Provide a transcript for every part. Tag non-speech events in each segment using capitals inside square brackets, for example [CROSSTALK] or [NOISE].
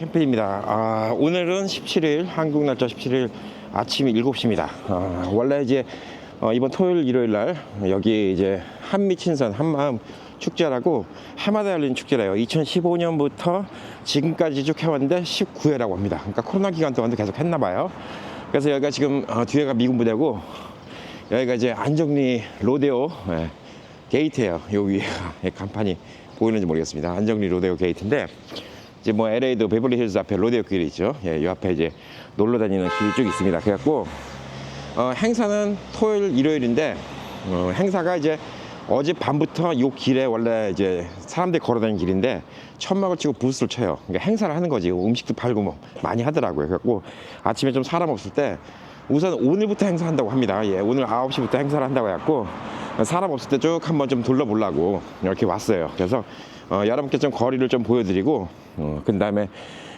캠페인입니다. 아, 오늘은 17일, 한국 날짜 17일 아침 7시입니다. 아, 원래 이제 어, 이번 토요일, 일요일 날 여기 이제 한미 친선 한마음 축제라고 해마다 열리는 축제래요. 2015년부터 지금까지 쭉 해왔는데 19회라고 합니다. 그러니까 코로나 기간 동안도 계속 했나 봐요. 그래서 여기가 지금 어, 뒤에가 미군 부대고 여기가 이제 안정리 로데오 예, 게이트예요. 예, 간판이 보이는지 모르겠습니다. 안정리 로데오 게이트인데 이제 뭐 LA도 베벌리 힐즈 앞에 로데오 길이 있죠. 예, 이 앞에 이제 놀러 다니는 길이 쭉 있습니다. 그래갖고 어, 행사는 토요일, 일요일인데 어, 행사가 이제 어제 밤부터 요 길에 원래 이제 사람들이 걸어다니는 길인데 천막을 치고 부스를 쳐요. 그러니까 행사를 하는 거지. 음식도 팔고 뭐 많이 하더라고요. 그래갖고 아침에 좀 사람 없을 때 우선 오늘부터 행사한다고 합니다. 예, 오늘 9시부터 행사를 한다고 해갖고 사람 없을 때 쭉 한번 좀 둘러보려고 이렇게 왔어요. 그래서 어, 여러분께 좀 거리를 좀 보여드리고 어, 그 다음에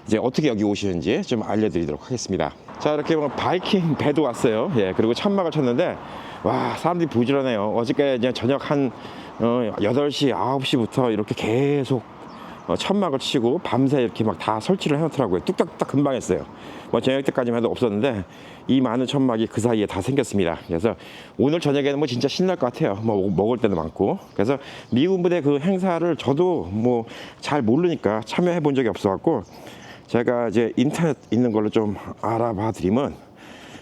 이제 어떻게 여기 오시는지 좀 알려드리도록 하겠습니다. 자 이렇게 뭐 바이킹 배도 왔어요. 예 그리고 천막을 쳤는데 와 사람들이 부지런해요. 어저께 이제 저녁 한 어, 8시 9시부터 이렇게 계속 어, 천막을 치고 밤새 이렇게 막 다 설치를 해놓더라고요. 뚝딱뚝딱 금방 했어요. 뭐 저녁 때까지만 해도 없었는데 이 많은 천막이 그 사이에 다 생겼습니다. 그래서 오늘 저녁에는 뭐 진짜 신날 것 같아요. 뭐 먹을 때도 많고. 그래서 미군 부대 그 행사를 저도 뭐 잘 모르니까 참여해 본 적이 없어갖고 제가 이제 인터넷 있는 걸로 좀 알아봐 드리면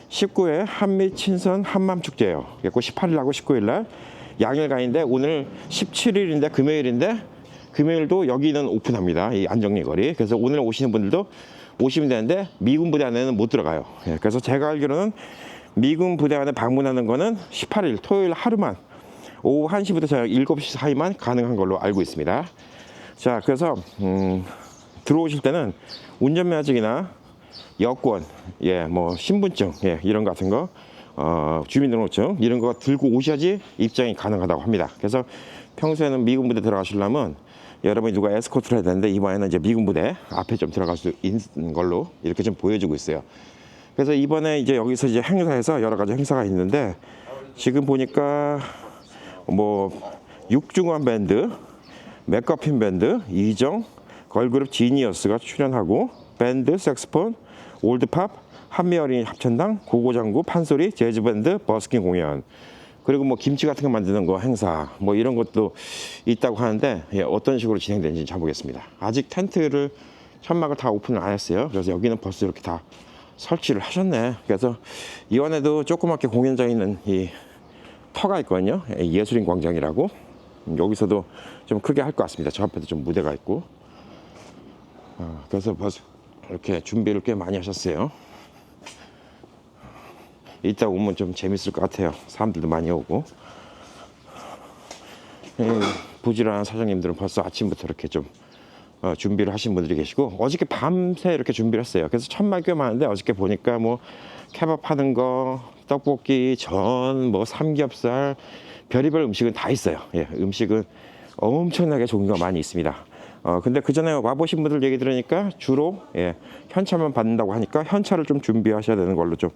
19회 한미 친선 한맘 축제예요. 그래고 18일하고 19일 날 양일간인데 오늘 17일인데 금요일인데 금요일도 여기는 오픈합니다. 이 안정리 거리. 그래서 오늘 오시는 분들도 오시면 되는데 미군 부대 안에는 못 들어가요. 예, 그래서 제가 알기로는 미군 부대 안에 방문하는 거는 18일 토요일 하루만 오후 1시부터 저녁 7시 사이만 가능한 걸로 알고 있습니다. 자, 그래서 음, 들어오실 때는 운전면허증이나 여권, 예, 뭐 신분증, 예, 이런 거 같은 거, 어, 주민등록증 이런 거 들고 오셔야지 입장이 가능하다고 합니다. 그래서 평소에는 미군 부대 들어가시려면 여러분이 누가 에스코트를 해야 되는데 이번에는 이제 미군 부대 앞에 좀 들어갈 수 있는 걸로 이렇게 좀 보여주고 있어요. 그래서 이번에 이제 여기서 이제 행사에서 여러 가지 행사가 있는데 지금 보니까 뭐 육중한 밴드, 맥커핀 밴드, 이정, 걸그룹 지니어스가 출연하고 밴드, 색스폰, 올드팝, 한미 어린이 합천당, 고고장구, 판소리, 재즈밴드, 버스킹 공연 그리고 뭐 김치 같은 거 만드는 거 행사 뭐 이런 것도 있다고 하는데 예, 어떤 식으로 진행되는지 잘 보겠습니다. 아직 텐트를 천막을 다 오픈을 안 했어요. 그래서 여기는 벌써 이렇게 다 설치를 하셨네. 그래서 이원에도 조그맣게 공연장 있는 이 터가 있거든요. 예, 예술인 광장이라고 음, 여기서도 좀 크게 할 것 같습니다. 저 앞에도 좀 무대가 있고 어, 그래서 벌써 이렇게 준비를 꽤 많이 하셨어요. 이따 오면 좀 재밌을 것 같아요. 사람들도 많이 오고. 예, 부지런한 사장님들은 벌써 아침부터 이렇게 좀 어, 준비를 하신 분들이 계시고 어저께 밤새 이렇게 준비를 했어요. 그래서 천막이 꽤 많은데 어저께 보니까 뭐 케밥 하는 거, 떡볶이, 전, 뭐 삼겹살, 별의별 음식은 다 있어요. 예, 음식은 엄청나게 종류가 많이 있습니다. 어, 근데 그 전에 와보신 분들 얘기 들으니까 주로 예, 현찰만 받는다고 하니까 현찰을 좀 준비하셔야 되는 걸로 좀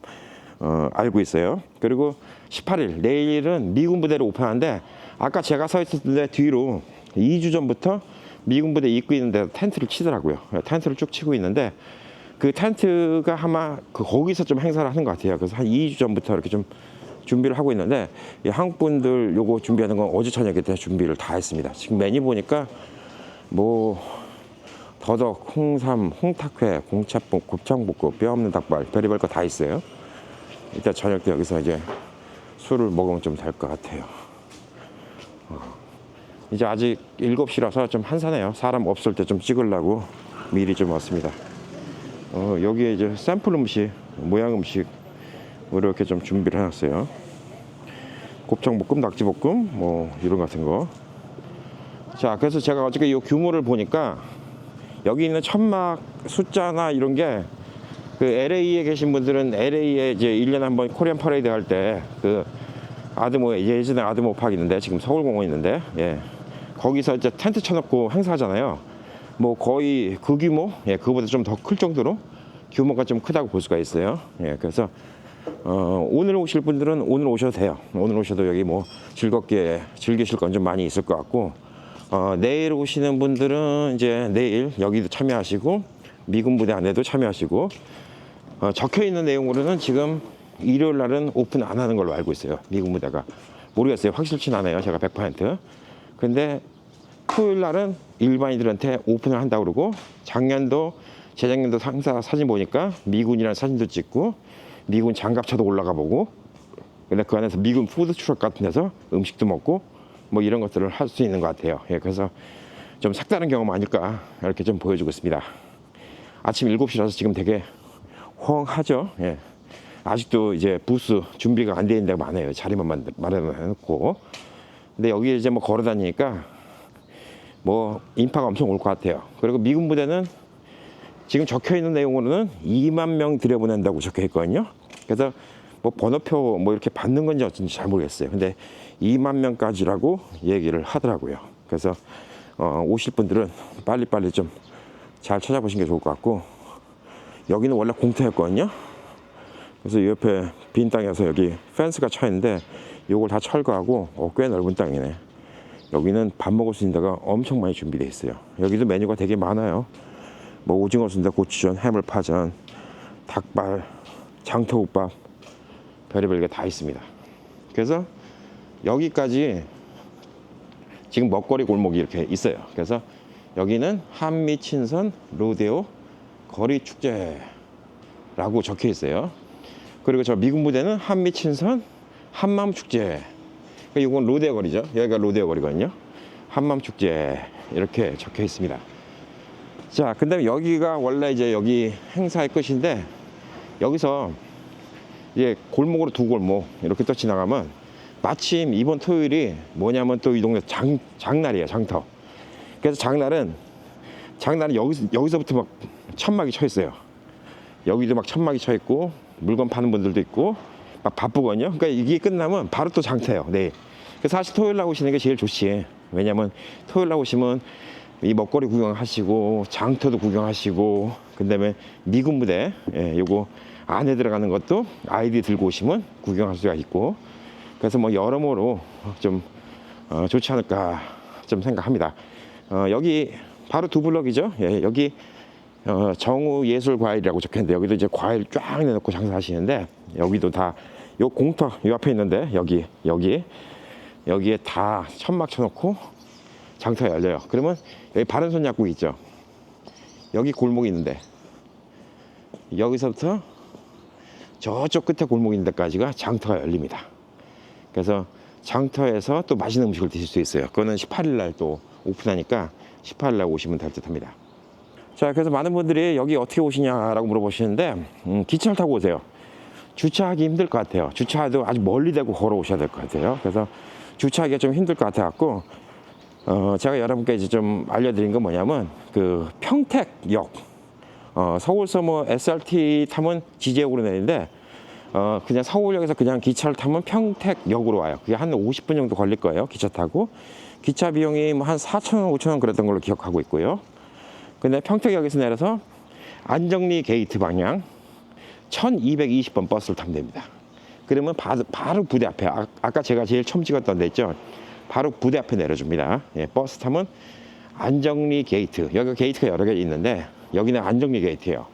어, 알고 있어요. 그리고 18일 내일은 미군 부대를 오픈하는데 아까 제가 서 있었는데 뒤로 2주 전부터 미군 부대 입구 있는 데 텐트를 치더라고요. 텐트를 쭉 치고 있는데 그 텐트가 아마 그 거기서 좀 행사를 하는 것 같아요. 그래서 한 2주 전부터 이렇게 좀 준비를 하고 있는데 이 한국 분들 요거 준비하는 건 어제 저녁에 다 준비를 다 했습니다. 지금 메뉴 보니까 뭐 더덕, 홍삼, 홍탁회, 공차볶, 곱창볶음, 뼈 없는 닭발, 별의별 거 다 있어요. 이따 저녁 때 여기서 이제 술을 먹으면 좀 될 것 같아요. 어, 이제 아직 7시라서 좀 한산해요. 사람 없을 때 좀 찍으려고 미리 좀 왔습니다. 어, 여기에 이제 샘플 음식, 모양 음식 이렇게 좀 준비를 해놨어요. 곱창볶음, 낙지볶음, 뭐 이런 거 같은 거. 자, 그래서 제가 어저께 이 규모를 보니까 여기 있는 천막 숫자나 이런 게 그 LA에 계신 분들은 LA에 이제 1년에 한 번 코리안 퍼레이드 할 때 그 아드모 예전에 아드모 파크 있는데 지금 서울공원 있는데 예. 거기서 이제 텐트 쳐놓고 행사하잖아요. 뭐 거의 그 규모 예, 그거보다 좀 더 클 정도로 규모가 좀 크다고 볼 수가 있어요. 예, 그래서 어, 오늘 오실 분들은 오늘 오셔도 돼요. 오늘 오셔도 여기 뭐 즐겁게 즐기실 건 좀 많이 있을 것 같고 어, 내일 오시는 분들은 이제 내일 여기도 참여하시고 미군 부대 안에도 참여하시고 어, 적혀 있는 내용으로는 지금 일요일 날은 오픈 안 하는 걸로 알고 있어요. 미군 부대가 모르겠어요. 확실치는 않아요. 제가 100%. 근데 토요일 날은 일반인들한테 오픈을 한다고 그러고 작년도 재작년도 상사 사진 보니까 미군이라는 사진도 찍고 미군 장갑차도 올라가 보고 근데 그 안에서 미군 푸드트럭 같은 데서 음식도 먹고 뭐 이런 것들을 할 수 있는 것 같아요. 예, 그래서 좀 색다른 경험 아닐까 이렇게 좀 보여주고 있습니다. 아침 7시라서 지금 되게 호황하죠. 예. 아직도 이제 부스 준비가 안 돼 있는 데가 많아요. 자리만 만- 마련해놓고. 근데 여기 이제 뭐 걸어 다니니까 뭐 인파가 엄청 올 것 같아요. 그리고 미군 부대는 지금 적혀 있는 내용으로는 2만 명 들여보낸다고 적혀 있거든요. 그래서 뭐 번호표 뭐 이렇게 받는 건지 어쩐지 잘 모르겠어요. 근데 2만 명까지라고 얘기를 하더라고요. 그래서 어, 오실 분들은 빨리빨리 좀 잘 찾아보시는 게 좋을 것 같고 여기는 원래 공터였거든요. 그래서 이 옆에 빈 땅에서 여기 펜스가 쳐 있는데 요걸 다 철거하고 어, 꽤 넓은 땅이네. 여기는 밥 먹을 수 있는 데가 엄청 많이 준비되어 있어요. 여기도 메뉴가 되게 많아요. 뭐 오징어 순대, 고추전, 해물파전, 닭발, 장터국밥 별의별 게 다 있습니다. 그래서 여기까지 지금 먹거리 골목이 이렇게 있어요. 그래서 여기는 한미 친선 로데오 거리 축제라고 적혀 있어요. 그리고 저 미군 부대는 한미 친선 한마음 축제. 그러니까 이건 로데오 거리죠. 여기가 로데오 거리거든요. 한마음 축제 이렇게 적혀 있습니다. 자, 근데 여기가 원래 이제 여기 행사의 끝인데 여기서 이제 골목으로 두 골목 이렇게 또 지나가면 마침 이번 토요일이 뭐냐면 또 이 동네 장, 장날이에요, 장터. 그래서 장날은 장날은 여기서 여기서부터 막 천막이 쳐 있어요. 여기도 막 천막이 쳐 있고 물건 파는 분들도 있고 막 바쁘거든요. 그러니까 이게 끝나면 바로 또 장터예요. 네. 그래서 사실 토요일 날 오시는 게 제일 좋지. 왜냐면 토요일 날 오시면 이 먹거리 구경하시고 장터도 구경하시고 그다음에 미군 부대 예, 요거 안에 들어가는 것도 아이디 들고 오시면 구경할 수가 있고 그래서 뭐 여러모로 좀 어, 좋지 않을까 좀 생각합니다. 어, 여기 바로 두 블럭이죠. 예, 여기 어, 정우 예술 과일이라고 적혀있는데 여기도 이제 과일 쫙 내놓고 장사하시는데 여기도 다 요 공터 요 앞에 있는데 여기 여기 여기에 다 천막 쳐놓고 장터가 열려요. 그러면 여기 바른손 약국 있죠. 여기 골목이 있는데 여기서부터 저쪽 끝에 골목 있는 데까지가 장터가 열립니다. 그래서 장터에서 또 맛있는 음식을 드실 수 있어요. 그거는 18일 날 또 오픈하니까 18일 날 오시면 될 듯합니다. 자, 그래서 많은 분들이 여기 어떻게 오시냐라고 물어보시는데 음, 기차를 타고 오세요. 주차하기 힘들 것 같아요. 주차도 아주 멀리 대고 걸어 오셔야 될 것 같아요. 그래서 주차하기가 좀 힘들 것 같아갖고 어, 제가 여러분께 이제 좀 알려드린 건 뭐냐면 그 평택역 어, 서울서 뭐 SRT 타면 지제역으로 내리는데 어, 그냥 서울역에서 그냥 기차를 타면 평택역으로 와요. 그게 한 50분 정도 걸릴 거예요. 기차 타고. 기차 비용이 뭐 한 4,000원, 5,000원 그랬던 걸로 기억하고 있고요. 근데 평택역에서 내려서 안정리 게이트 방향 1220번 버스를 타면 됩니다. 그러면 바, 바로 부대 앞에, 아, 아까 제가 제일 처음 찍었던 데 있죠? 바로 부대 앞에 내려줍니다. 예, 버스 타면 안정리 게이트. 여기 게이트가 여러 개 있는데 여기는 안정리 게이트예요.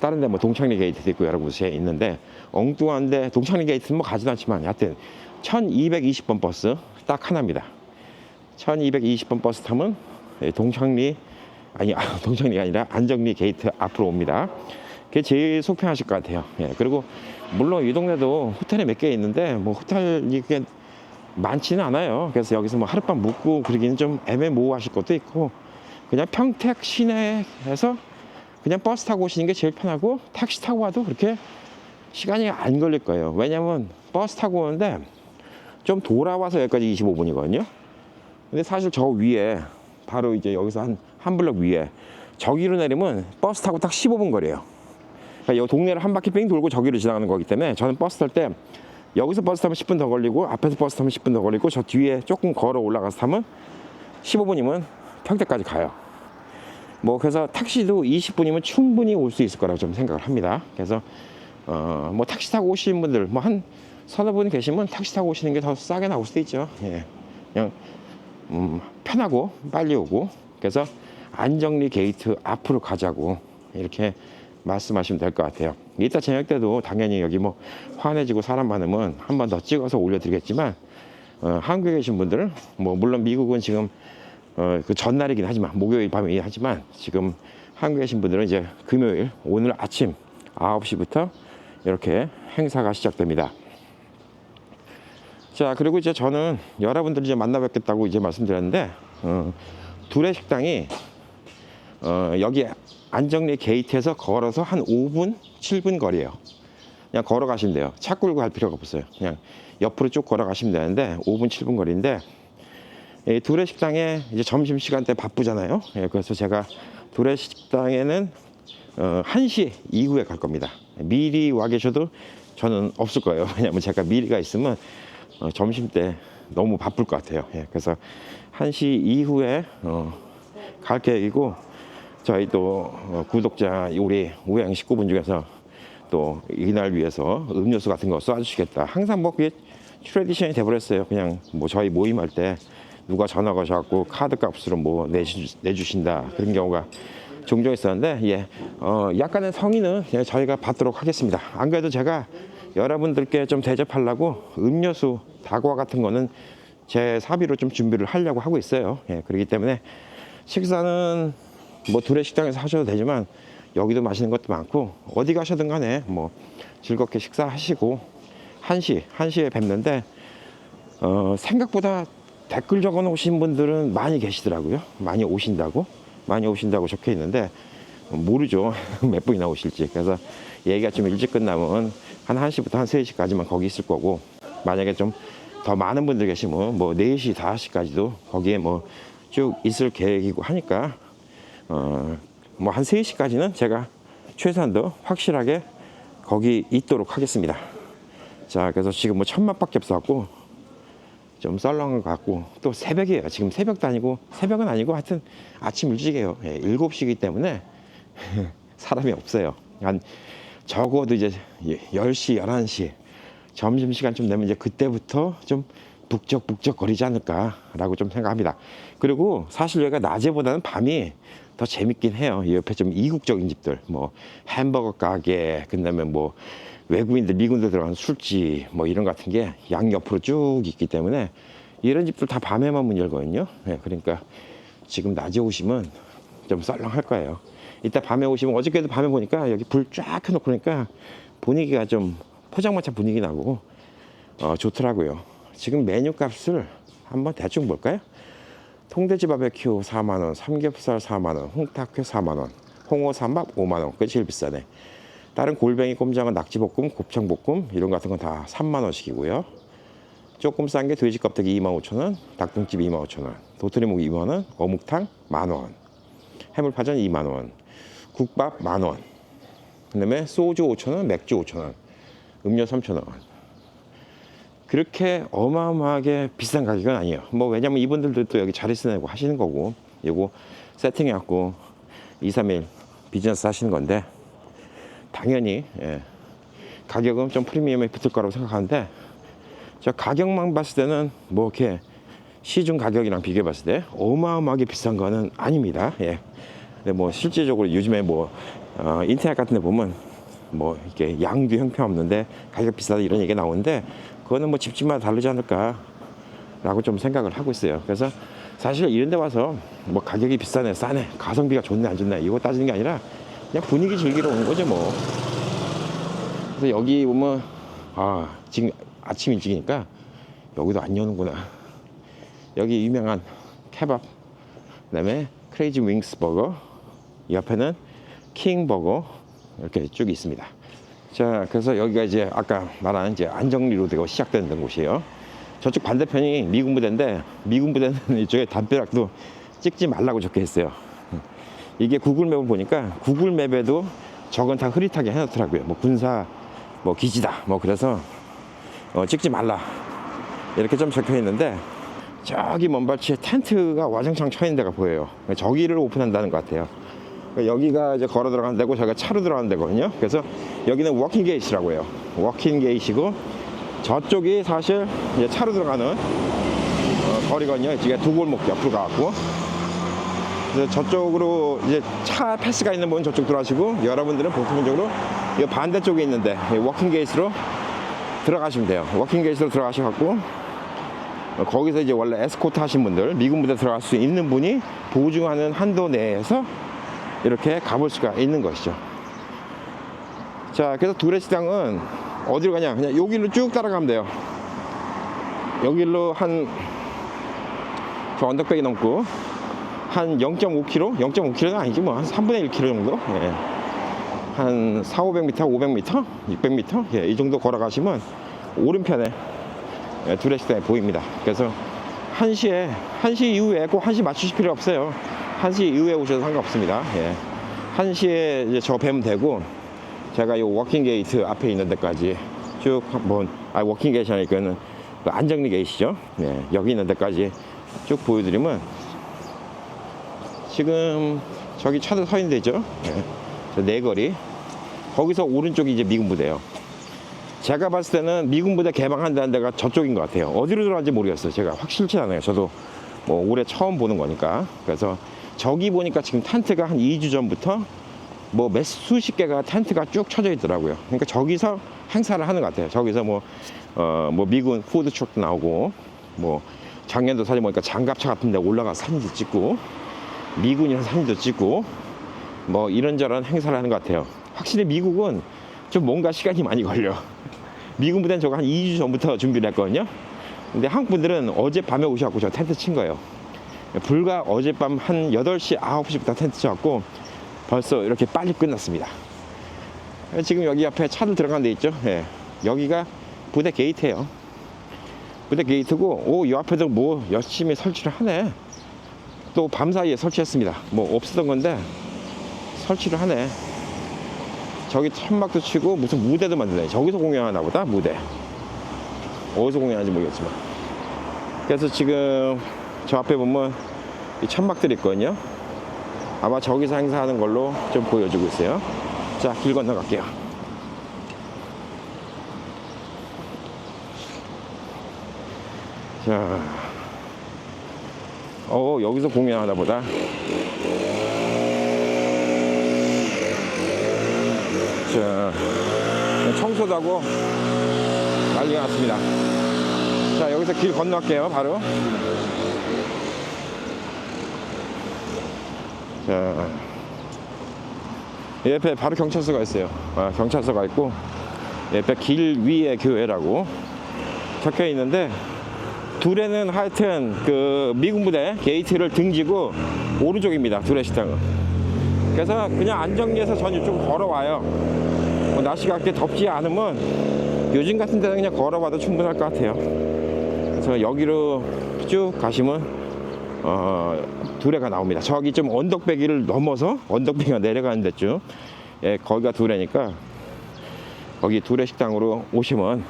다른 데 뭐 동창리 게이트도 있고 여러 곳에 있는데 엉뚱한데 동창리 게이트는 뭐 가지도 않지만 하여튼 1220번 버스 딱 하나입니다. 1220번 버스 타면 예, 동창리 아니 아, [LAUGHS] 동창리가 아니라 안정리 게이트 앞으로 옵니다. 그게 제일 속편하실 것 같아요. 예, 그리고 물론 이 동네도 호텔이 몇 개 있는데 뭐 호텔이 그게 많지는 않아요. 그래서 여기서 뭐 하룻밤 묵고 그러기는 좀 애매모호하실 것도 있고 그냥 평택 시내에서 그냥 버스 타고 오시는 게 제일 편하고 택시 타고 와도 그렇게 시간이 안 걸릴 거예요. 왜냐면 버스 타고 오는데 좀 돌아와서 여기까지 25분이거든요. 근데 사실 저 위에 바로 이제 여기서 한, 한 블럭 위에 저기로 내리면 버스 타고 딱 15분 거리에요. 그러니까 이 동네를 한 바퀴 뺑 돌고 저기로 지나가는 거기 때문에 저는 버스 탈 때 여기서 버스 타면 10분 더 걸리고 앞에서 버스 타면 10분 더 걸리고 저 뒤에 조금 걸어 올라가서 타면 15분이면 평택까지 가요. 뭐 그래서 택시도 20분이면 충분히 올 수 있을 거라고 좀 생각을 합니다. 그래서 어 뭐 택시 타고 오시는 분들 뭐 한 서너 분 계시면 택시 타고 오시는 게 더 싸게 나올 수도 있죠. 예. 그냥 음, 편하고 빨리 오고 그래서 안정리 게이트 앞으로 가자고 이렇게 말씀하시면 될 것 같아요. 이따 저녁 때도 당연히 여기 뭐 환해지고 사람 많으면 한 번 더 찍어서 올려드리겠지만 어, 한국에 계신 분들은 뭐 물론 미국은 지금 어, 그 전날이긴 하지만 목요일 밤이긴 하지만 지금 한국에 계신 분들은 이제 금요일 오늘 아침 9시부터 이렇게 행사가 시작됩니다. 자 그리고 이제 저는 여러분들 이제 만나 뵙겠다고 이제 말씀드렸는데 어, 둘의 식당이 어, 여기 안정리 게이트에서 걸어서 한 5분 7분 거리예요. 그냥 걸어가시면 돼요. 차 끌고 갈 필요가 없어요. 그냥 옆으로 쭉 걸어가시면 되는데 5분 7분 거리인데 이 둘의 식당에 이제 점심 시간 때 바쁘잖아요. 예, 그래서 제가 둘의 식당에는 어, 1시 이후에 갈 겁니다. 미리 와 계셔도 저는 없을 거예요. [LAUGHS] 왜냐면 제가 미리가 있으면 어, 점심 때 너무 바쁠 것 같아요. 예, 그래서 1시 이후에 어, 갈 계획이고 저희 또 어, 구독자 우리 우양 식구분 중에서 또 이날 위해서 음료수 같은 거 쏴주시겠다. 항상 뭐 그게 트레디션이 돼버렸어요. 그냥 뭐 저희 모임할 때 누가 전화 거셔갖고 카드 값으로 뭐 내주, 내주신다 그런 경우가 종종 있었는데 예, 어, 약간의 성의는 그냥 저희가 받도록 하겠습니다. 안 그래도 제가 여러분들께 좀 대접하려고 음료수 다과 같은 거는 제 사비로 좀 준비를 하려고 하고 있어요. 예, 그렇기 때문에 식사는 뭐 둘의 식당에서 하셔도 되지만 여기도 맛있는 것도 많고 어디 가셔든 간에 뭐 즐겁게 식사하시고 1시, 1시에 뵙는데 어, 생각보다 댓글 적어 놓으신 분들은 많이 계시더라고요. 많이 오신다고. 많이 오신다고 적혀 있는데 모르죠. [LAUGHS] 몇 분이나 오실지. 그래서 얘기가 좀 일찍 끝나면 한 1시부터 한 3시까지만 거기 있을 거고 만약에 좀 더 많은 분들 계시면 뭐 4시, 5시까지도 거기에 뭐 쭉 있을 계획이고 하니까 어, 뭐 한 3시까지는 제가 최소한 더 확실하게 거기 있도록 하겠습니다. 자, 그래서 지금 뭐 천막밖에 없어갖고 좀 썰렁한 것 같고 또 새벽이에요. 지금 새벽도 아니고 새벽은 아니고 하여튼 아침 일찍이에요. 예, 7시이기 때문에 [LAUGHS] 사람이 없어요. 한 적어도 이제 10시, 11시 점심시간 좀 되면 이제 그때부터 좀 북적북적 거리지 않을까라고 좀 생각합니다. 그리고 사실 여기가 낮에보다는 밤이 더 재밌긴 해요. 이 옆에 좀 이국적인 집들, 뭐 햄버거 가게, 그다음에 뭐 외국인들, 미군들 들어가는 술집, 뭐 이런 것 같은 게 양옆으로 쭉 있기 때문에 이런 집들 다 밤에만 문 열거든요. 예, 그러니까 지금 낮에 오시면 좀 썰렁할 거예요. 이따 밤에 오시면 어저께도 밤에 보니까 여기 불쫙 켜놓고 그러니까 분위기가 좀 포장마차 분위기 나고 어, 좋더라고요. 지금 메뉴 값을 한번 대충 볼까요? 통돼지 바베큐 4만원, 삼겹살 4만원, 홍탁회 4만원, 홍어 삼밥 5만원. 그게 제일 비싸네. 다른 골뱅이 꼼장어 낙지볶음, 곱창볶음 이런 거 같은 건 다 3만원씩이고요. 조금 싼 게 돼지 껍데기 25,000원, 닭등집 25,000원, 도토리묵 2만원, 어묵탕 만원, 해물파전 2만원, 국밥 만원, 그 다음에 소주 5,000원, 맥주 5,000원, 음료 3,000원. 그렇게 어마어마하게 비싼 가격은 아니에요. 뭐 왜냐면 이분들도 또 여기 자리 쓰내고 하시는 거고, 이거 세팅해갖고 2, 3일 비즈니스 하시는 건데, 당연히 예, 가격은 좀 프리미엄에 붙을 거라고 생각하는데, 저 가격만 봤을 때는 뭐 이렇게 시중 가격이랑 비교해 봤을 때 어마어마하게 비싼 거는 아닙니다. 예. 근데 뭐 실제적으로 요즘에 뭐 어, 인터넷 같은 데 보면 뭐 이렇게 양도 형편없는데 가격 비싸다 이런 얘기가 나오는데 그거는 뭐 집집마다 다르지 않을까라고 좀 생각을 하고 있어요. 그래서 사실 이런 데 와서 뭐 가격이 비싸네 싸네 가성비가 좋네 안 좋네 이거 따지는 게 아니라 그냥 분위기 즐기러 오는 거죠 뭐. 그래서 여기 보면 아 지금 아침 일찍이니까 여기도 안 여는구나. 여기 유명한 케밥, 그 다음에 크레이지 윙스 버거, 옆에는 킹 버거 이렇게 쭉 있습니다. 자, 그래서 여기가 이제 아까 말한 이제 안정리로 되고 시작되는 곳이에요. 저쪽 반대편이 미군 부대인데 미군 부대는 [LAUGHS] 이쪽에 담벼락도 찍지 말라고 적혀 있어요. 이게 구글 맵을 보니까 구글 맵에도 저건 다 흐릿하게 해놓더라고요. 뭐 군사 뭐 기지다. 뭐 그래서 어, 찍지 말라 이렇게 좀 적혀 있는데 저기 먼 발치에 텐트가 와장창 쳐 있는 데가 보여요. 저기를 오픈한다는 것 같아요. 그러니까 여기가 이제 걸어 들어가는 데고 저기가 차로 들어가는 데거든요. 그래서 여기는 워킹 게이트라고 해요. 워킹 게이트고 저쪽이 사실 이제 차로 들어가는 어, 거리거든요. 이쪽에 두 골목 옆으로 그래서 저쪽으로 이제 차 패스가 있는 분은 저쪽 들어가시고 여러분들은 보통적으로 이 반대쪽에 있는데 이 워킹 게이트로 들어가시면 돼요. 워킹 게이트로 들어가셔갖고 어, 거기서 이제 원래 에스코트 하신 분들 미군 부대 들어갈 수 있는 분이 보증하는 한도 내에서 이렇게 가볼 수가 있는 것이죠. 자, 그래서 두레시장은 어디로 가냐? 그냥 여기로 쭉 따라가면 돼요. 여기로 한 저 언덕백이 넘고 한 0.5km, 0.5km는 아니지 뭐 한 3분의 1km 정도. 예. 한 4, 500m, 500m, 600m, 예, 이 정도 걸어가시면 오른편에 예, 두레시장이 보입니다. 그래서 1시에 1시 이후에 꼭 1시 맞추실 필요 없어요. 1시 이후에 오셔도 상관없습니다. 예. 1시에 이제 저 뵈면 되고 제가 이 워킹 게이트 앞에 있는 데까지 쭉 한번 아 워킹 게이트 아니니까는 그 안정리 게이트죠. 네, 여기 있는 데까지 쭉 보여드리면 지금 저기 차들 서 있는 데죠. 네, 저 네거리 거기서 오른쪽이 이제 미군 부대예요. 제가 봤을 때는 미군 부대 개방한다는 데가 저쪽인 것 같아요. 어디로 들어간지 모르겠어요. 제가 확실치 않아요. 저도 뭐 올해 처음 보는 거니까. 그래서 저기 보니까 지금 텐트가 한 2주 전부터 뭐 몇 수십 개가 텐트가 쭉 쳐져 있더라고요. 그러니까 저기서 행사를 하는 것 같아요. 저기서 뭐, 어, 뭐 미군 푸드 트럭도 나오고, 뭐 작년도 사진 보니까 장갑차 같은 데 올라가서 사진도 찍고, 미군이랑 사진도 찍고, 뭐 이런저런 행사를 하는 것 같아요. 확실히 미국은 좀 뭔가 시간이 많이 걸려. 미군 부대는 저거 한 2주 전부터 준비를 했거든요. 근데 한국 분들은 어젯밤에 오셔갖고 저 텐트 친 거예요. 불과 어젯밤 한 8시, 9시부터 텐트 쳐갖고 벌써 이렇게 빨리 끝났습니다. 지금 여기 앞에 차들 들어간 데 있죠? 예. 여기가 부대 게이트예요. 부대 게이트고, 오, 이 앞에도 뭐 열심히 설치를 하네. 또 밤사이에 설치했습니다. 뭐 없었던 건데 설치를 하네. 저기 천막도 치고 무슨 무대도 만드네. 저기서 공연하나 보다, 무대. 어디서 공연하는지 모르겠지만. 그래서 지금 저 앞에 보면 이 천막들이 있거든요. 아마 저기서 행사하는 걸로 좀 보여주고 있어요. 자, 길 건너갈게요. 자, 어, 여기서 공연하나 보다. 자, 청소도 하고 난리가 났습니다. 자, 여기서 길 건너갈게요, 바로. 자, 이 옆에 바로 경찰서가 있어요. 아, 경찰서가 있고 옆에 길 위에 교회라고 적혀 있는데 둘에는 하여튼 그 미군 부대 게이트를 등지고 오른쪽입니다. 둘의 식당은. 그래서 그냥 안정리에서 전 이쪽 걸어와요. 뭐 날씨가 그렇게 덥지 않으면 요즘 같은 데는 그냥 걸어와도 충분할 것 같아요. 그래서 여기로 쭉 가시면 어, 두레가 나옵니다. 저기 좀 언덕배기를 넘어서 언덕배기가 내려가는 데쯤 예, 거기가 두레니까 거기 두레 식당으로 오시면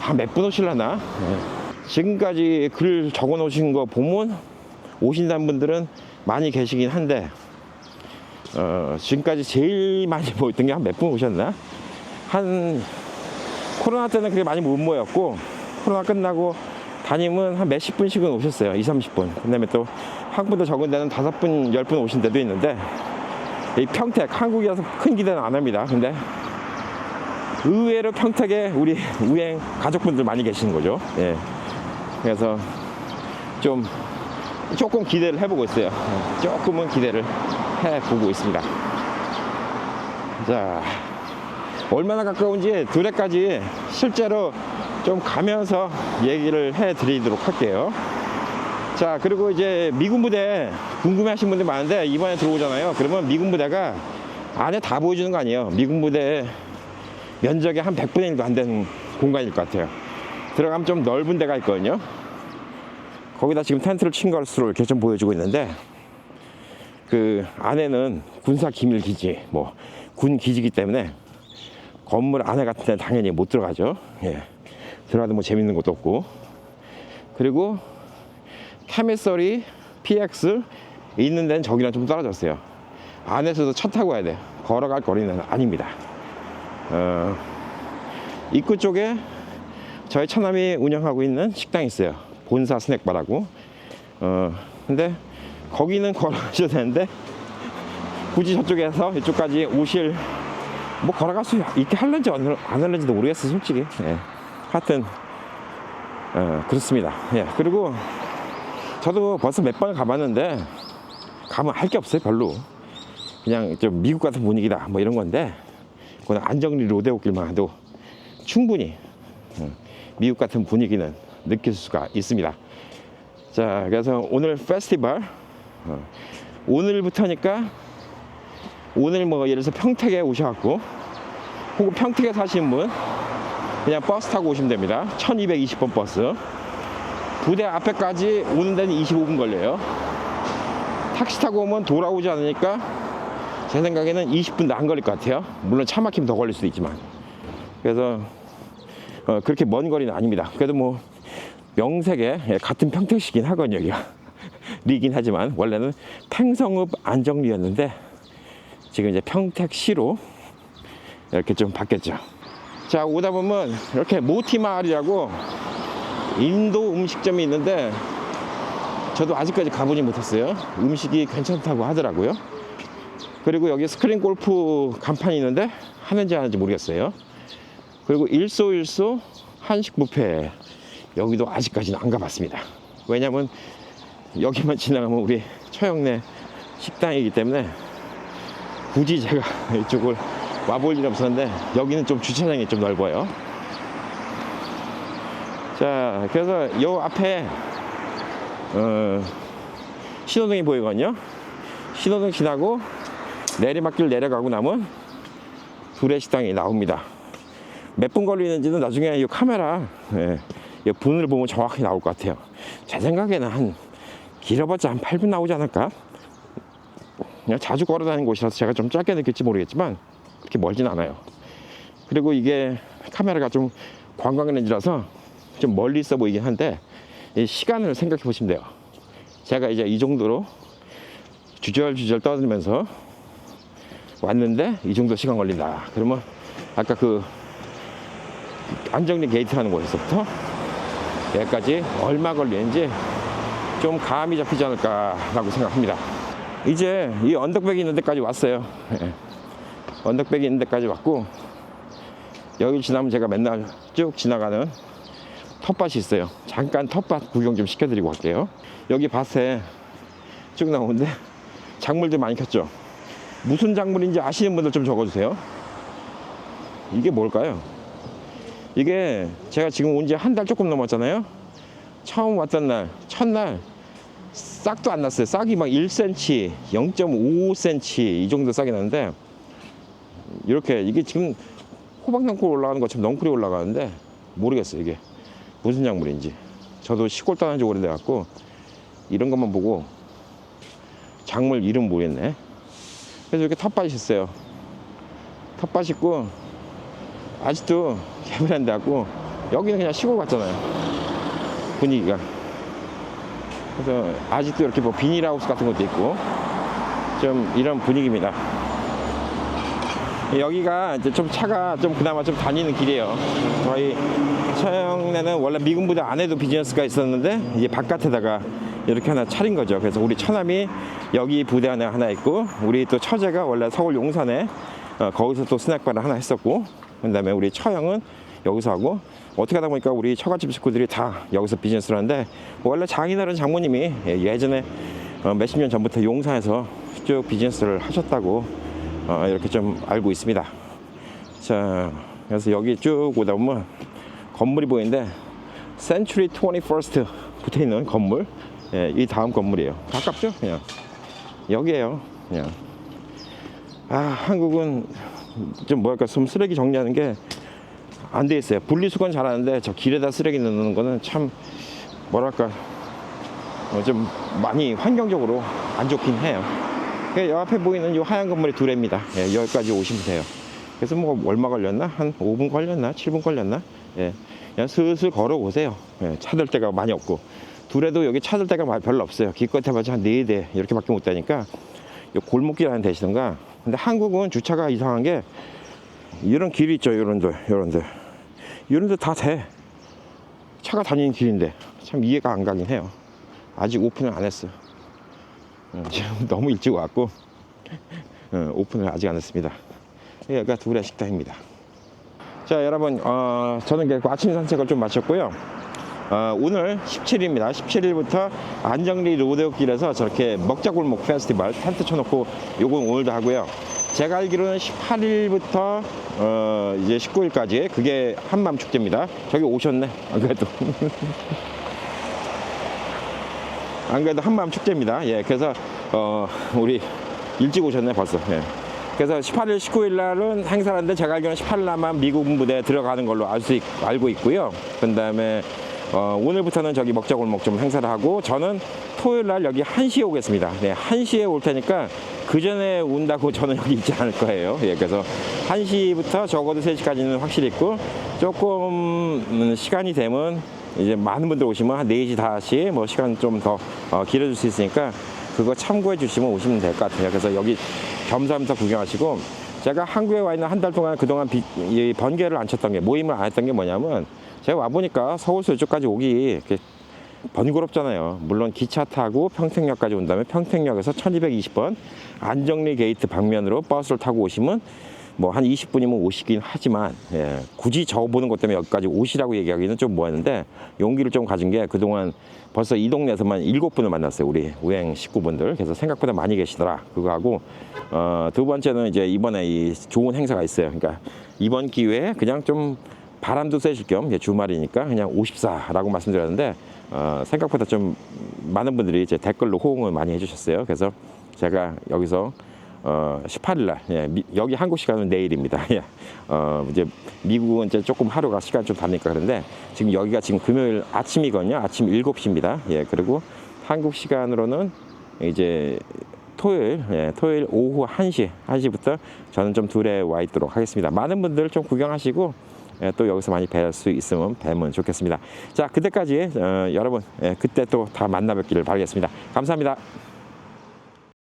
한 몇 분 오실라나 예. 지금까지 글 적어 놓으신 거 보면 오신다는 분들은 많이 계시긴 한데 어, 지금까지 제일 많이 [LAUGHS] 모였던 게 한 몇 분 오셨나? 한 코로나 때는 그렇게 많이 못 모였고 코로나 끝나고 담임은 한 몇십 분씩은 오셨어요. 2, 30분. 그 다음에 또 한국보다 적은 데는 다섯 분, 열 분 오신 데도 있는데 이 평택, 한국이라서 큰 기대는 안 합니다. 근데 의외로 평택에 우리 우행 가족분들 많이 계시는 거죠. 예. 그래서 좀 조금 기대를 해보고 있어요. 예, 조금은 기대를 해보고 있습니다. 자, 얼마나 가까운지 두레까지 실제로 좀 가면서 얘기를 해 드리도록 할게요. 자, 그리고 이제 미군 부대 궁금해 하신 분들 많은데 이번에 들어오잖아요. 그러면 미군 부대가 안에 다 보여주는 거 아니에요. 미군 부대 면적의 한 100분의 1도 안 되는 공간일 것 같아요. 들어가면 좀 넓은 데가 있거든요. 거기다 지금 텐트를 친 것으로 이렇게 좀 보여주고 있는데 그 안에는 군사 기밀 기지, 뭐 군 기지기 때문에 건물 안에 같은 데는 당연히 못 들어가죠. 예. 들어가도 뭐 재밌는 것도 없고. 그리고 캐미서리 PX 있는 데는 저기랑 좀 떨어졌어요. 안에서도 차 타고 가야 돼. 걸어갈 거리는 아닙니다. 어, 입구 쪽에 저희 처남이 운영하고 있는 식당이 있어요. 본사 스낵바라고. 어, 근데 거기는 [LAUGHS] 걸어가셔도 되는데 굳이 저쪽에서 이쪽까지 오실 뭐 걸어갈 수 있게 할는지 안 할는지도 모르겠어 솔직히 예. 하여튼 어, 그렇습니다 예. 그리고 저도 벌써 몇 번 가봤는데 가면 할 게 없어요 별로 그냥 좀 미국 같은 분위기다 뭐 이런 건데 그냥 안정리 로데오길만 해도 충분히 어, 미국 같은 분위기는 느낄 수가 있습니다 자 그래서 오늘 페스티벌 어, 오늘부터니까 오늘 뭐 예를 들어서 평택에 오셔갖고 혹은 평택에 사시는 분 그냥 버스 타고 오시면 됩니다. 1220번 버스. 부대 앞에까지 오는 데는 25분 걸려요. 택시 타고 오면 돌아오지 않으니까 제 생각에는 20분도 안 걸릴 것 같아요. 물론 차 막히면 더 걸릴 수도 있지만. 그래서 어, 그렇게 먼 거리는 아닙니다. 그래도 뭐 명색에 예, 같은 평택시긴 하거든요 여기가. [LAUGHS] 리긴 하지만 원래는 팽성읍 안정리였는데 지금 이제 평택시로 이렇게 좀 바뀌었죠. 자 오다 보면 이렇게 모티마을이라고 인도 음식점이 있는데 저도 아직까지 가보지 못했어요. 음식이 괜찮다고 하더라고요. 그리고 여기 스크린 골프 간판이 있는데 하는지 안 하는지 모르겠어요. 그리고 일소일소 한식 뷔페 여기도 아직까지는 안 가봤습니다. 왜냐면 여기만 지나가면 우리 처형네 식당이기 때문에 굳이 제가 [LAUGHS] 이쪽을 와볼 일 없었는데 여기는 좀 주차장이 좀 넓어요. 자, 그래서 요 앞에 어, 신호등이 보이거든요. 신호등 지나고 내리막길 내려가고 나면 둘의 식당이 나옵니다. 몇 분 걸리는지는 나중에 이 카메라 예, 이 분을 보면 정확히 나올 것 같아요. 제 생각에는 한 길어봤자 한 8분 나오지 않을까? 그냥 자주 걸어 다니는 곳이라서 제가 좀 짧게 느낄지 모르겠지만 그렇게 멀진 않아요. 그리고 이게 카메라가 좀 관광 렌즈라서 좀 멀리 있어 보이긴 한데 이 시간을 생각해 보시면 돼요. 제가 이제 이 정도로 주절주절 떠들면서 왔는데 이 정도 시간 걸린다. 그러면 아까 그 안정리 게이트라는 곳에서부터 여기까지 얼마 걸리는지 좀 감이 잡히지 않을까라고 생각합니다. 이제 이 언덕백이 있는 데까지 왔어요. 예. 언덕백이 있는 데까지 왔고 여기 지나면 제가 맨날 쭉 지나가는 텃밭이 있어요. 잠깐 텃밭 구경 좀 시켜드리고 갈게요. 여기 밭에 쭉 나오는데 작물들 많이 켰죠. 무슨 작물인지 아시는 분들 좀 적어주세요. 이게 뭘까요? 이게 제가 지금 온 지 한 달 조금 넘었잖아요. 처음 왔던 날, 첫날 싹도 안 났어요. 싹이 막 1cm, 0.5cm 이 정도 싹이 나는데 이렇게 이게 지금 호박넝쿨 올라가는 것처럼 넝쿨이 올라가는데 모르겠어요 이게 무슨 작물인지. 저도 시골 떠난 지 오래돼 갖고 이런 것만 보고 작물 이름 모르겠네. 그래서 이렇게 텃밭이 있어요. 텃밭 있고 아직도 개발한 데 같고 여기는 그냥 시골 같잖아요. 분위기가. 그래서 아직도 이렇게 뭐 비닐하우스 같은 것도 있고 좀 이런 분위기입니다. 여기가 이제 좀 차가 좀 그나마 좀 다니는 길이에요. 저희 처형네는 원래 미군 부대 안에도 비즈니스가 있었는데 이제 바깥에다가 이렇게 하나 차린 거죠. 그래서 우리 처남이 여기 부대 안에 하나 있고 우리 또 처제가 원래 서울 용산에 어, 거기서 또 스낵바를 하나 했었고 그다음에 우리 처형은 여기서 하고 어떻게 하다 보니까 우리 처갓집 식구들이 다 여기서 비즈니스를 하는데 원래 장인어른 장모님이 예, 예전에 어, 몇십 년 전부터 용산에서 쭉 비즈니스를 하셨다고 어, 이렇게 좀 알고 있습니다. 자, 그래서 여기 쭉 오다 보면 건물이 보이는데 센츄리 21st 붙어 있는 건물. 예, 이 다음 건물이에요. 가깝죠? 그냥 여기에요. 그냥 아 한국은 좀 뭐랄까 좀 쓰레기 정리하는 게 안 돼 있어요. 분리수거는 잘하는데 저 길에다 쓰레기 넣는 거는 참 뭐랄까 어, 좀 많이 환경적으로 안 좋긴 해요. 그여 앞에 보이는 이 하얀 건물이 두레입니다. 예, 여기까지 오시면 돼요. 그래서 뭐 얼마 걸렸나? 한 5분 걸렸나? 7분 걸렸나? 예, 그냥 슬슬 걸어오세요. 예, 차들 데가 많이 없고. 두레도 여기 차들 데가 별로 없어요. 기껏 해봤자 한 4대 이렇게밖에 못 다니까 요 골목길 안에 되시던가. 근데 한국은 주차가 이상한 게 이런 길이 있죠. 이런 데, 이런 데. 이런 데 다 돼. 차가 다니는 길인데 참 이해가 안 가긴 해요. 아직 오픈을 안 했어요. 어, 지금 [LAUGHS] 너무 일찍 왔고 어, 오픈을 아직 안 했습니다. 여기가 두레 식당입니다. 자 여러분 어, 저는 아침 산책을 좀 마쳤고요. 어, 오늘 17일입니다. 17일부터 안정리 로데오길에서 저렇게 먹자골목 페스티벌 텐트 쳐놓고 요건 오늘도 하고요. 제가 알기로는 18일부터 어, 이제 19일까지 그게 한밤 축제입니다. 저기 오셨네. 안 그래도 [LAUGHS] 안 그래도 한밤 축제입니다. 예, 그래서 어, 우리 일찍 오셨네 벌써. 예. 그래서 18일, 19일 날은 행사하는데 제가 알기로는 18일 날만 미국 부대 들어가는 걸로 알 수 알고 있고요. 그 다음에 어, 오늘부터는 저기 먹자골목 좀 행사를 하고 저는 토요일 날 여기 1시에 오겠습니다. 네, 1시에 올 테니까 그 전에 온다고 [LAUGHS] 저는 여기 있지 않을 거예요. 예, 그래서 1시부터 적어도 3시까지는 확실히 있고 조금 음, 시간이 되면 이제 많은 분들 오시면 한 4시 다시 뭐 시간 좀더 어, 길어질 수 있으니까 그거 참고해 주시면 오시면 될 것 같아요. 그래서 여기 겸사겸사 구경하시고 제가 한국에 와 있는 한 달 동안 그동안 비, 이 번개를 안 쳤던 게 모임을 안 했던 게 뭐냐면 제가 와 보니까 서울서 이쪽까지 오기 번거롭잖아요. 물론 기차 타고 평택역까지 온다면 평택역에서 1220번 안정리 게이트 방면으로 버스를 타고 오시면 뭐 한 20분이면 오시긴 하지만 예, 굳이 저 보는 것 때문에 여기까지 오시라고 얘기하기는 좀 뭐했는데 용기를 좀 가진 게 그동안 벌써 이 동네에서만 일곱 분을 만났어요 우리 우행 식구분들 그래서 생각보다 많이 계시더라 그거 하고 어, 두 번째는 이제 이번에 이 좋은 행사가 있어요 그러니까 이번 기회에 그냥 좀 바람도 쐬실 겸 이제 주말이니까 그냥 54라고 말씀드렸는데 어, 생각보다 좀 많은 분들이 이제 댓글로 호응을 많이 해주셨어요. 그래서 제가 여기서 어, 18일 날 예, 미- 여기 한국 시간은 내일입니다. [LAUGHS] 예. 어, 이제 미국은 이제 조금 하루가 시간 좀 다르니까 그런데 지금 여기가 지금 금요일 아침이거든요. 아침 7시입니다. 예, 그리고 한국 시간으로는 이제 토요일, 예, 토요일 오후 1시, 1시부터 저는 좀 둘에 와 있도록 하겠습니다. 많은 분들 좀 구경하시고 예, 또 여기서 많이 뵐 수 있으면 뵈면 좋겠습니다. 자, 그때까지 어, 여러분 예, 그때 또 다 만나 뵙기를 바라겠습니다. 감사합니다.